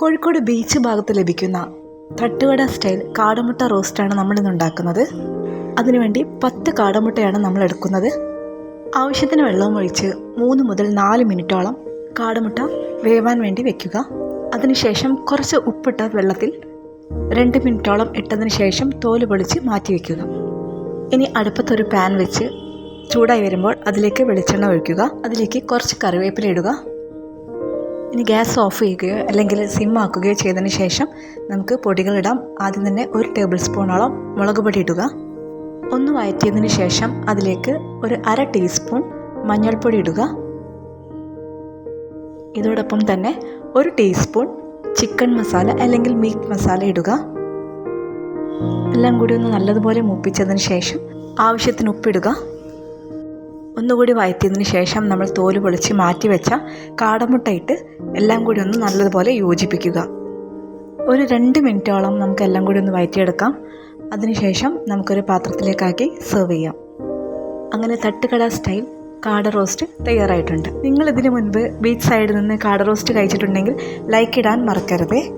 Kozhikode beach ഭാഗത്ത് ലഭിക്കുന്ന തട്ടുകട സ്റ്റൈൽ കാടമുട്ട റോസ്റ്റാണ് നമ്മളിന്ന് ഉണ്ടാക്കുന്നത്. അതിനുവേണ്ടി പത്ത് കാടമുട്ടയാണ് നമ്മൾ എടുക്കുന്നത്. ആവശ്യത്തിന് വെള്ളവും ഒഴിച്ച് മൂന്ന് മുതൽ നാല് മിനിറ്റോളം കാടമുട്ട വേവാൻ വേണ്ടി വെക്കുക. അതിനുശേഷം കുറച്ച് ഉപ്പിട്ട വെള്ളത്തിൽ രണ്ട് മിനിറ്റോളം ഇട്ടതിന് ശേഷം തോൽ പൊളിച്ച് മാറ്റി വയ്ക്കുക ഇനി അടുപ്പത്തൊരു പാൻ വെച്ച് ചൂടായി വരുമ്പോൾ അതിലേക്ക് വെളിച്ചെണ്ണ ഒഴിക്കുക. അതിലേക്ക് കുറച്ച് കറിവേപ്പില ഇടുക. ഇനി ഗ്യാസ് ഓഫ് ചെയ്യുകയോ അല്ലെങ്കിൽ സിം ആക്കുകയോ ചെയ്തതിന് ശേഷം നമുക്ക് പൊടികളിടാം. ആദ്യം തന്നെ ഒരു ടേബിൾ സ്പൂണോളം മുളക് പൊടി ഇടുക. ഒന്ന് വഴറ്റിയതിന് ശേഷം അതിലേക്ക് ഒരു അര ടീസ്പൂൺ മഞ്ഞൾപ്പൊടി ഇടുക. ഇതോടൊപ്പം തന്നെ ഒരു ടീസ്പൂൺ ചിക്കൻ മസാല അല്ലെങ്കിൽ മീറ്റ് മസാല ഇടുക. എല്ലാം കൂടി ഒന്ന് നല്ലതുപോലെ മൂപ്പിച്ചതിന് ശേഷം ആവശ്യത്തിന് ഉപ്പിടുക. ഒന്നുകൂടി വഴറ്റിയതിന് ശേഷം നമ്മൾ തോൽ പൊളിച്ച് മാറ്റി വെച്ച എല്ലാം കൂടി ഒന്ന് നല്ലതുപോലെ യോജിപ്പിക്കുക. ഒരു രണ്ട് മിനിറ്റോളം നമുക്ക് എല്ലാം കൂടി ഒന്ന് വഴറ്റിയെടുക്കാം അതിനുശേഷം നമുക്കൊരു പാത്രത്തിലേക്കാക്കി സെർവ് ചെയ്യാം. അങ്ങനെ തട്ടുകട സ്റ്റൈൽ കാട റോസ്റ്റ് തയ്യാറായിട്ടുണ്ട്. നിങ്ങൾ ഇതിനു മുൻപ് ബീച്ച് സൈഡിൽ നിന്ന് കാട റോസ്റ്റ് കഴിച്ചിട്ടുണ്ടെങ്കിൽ ലൈക്ക് ഇടാൻ മറക്കരുതേ.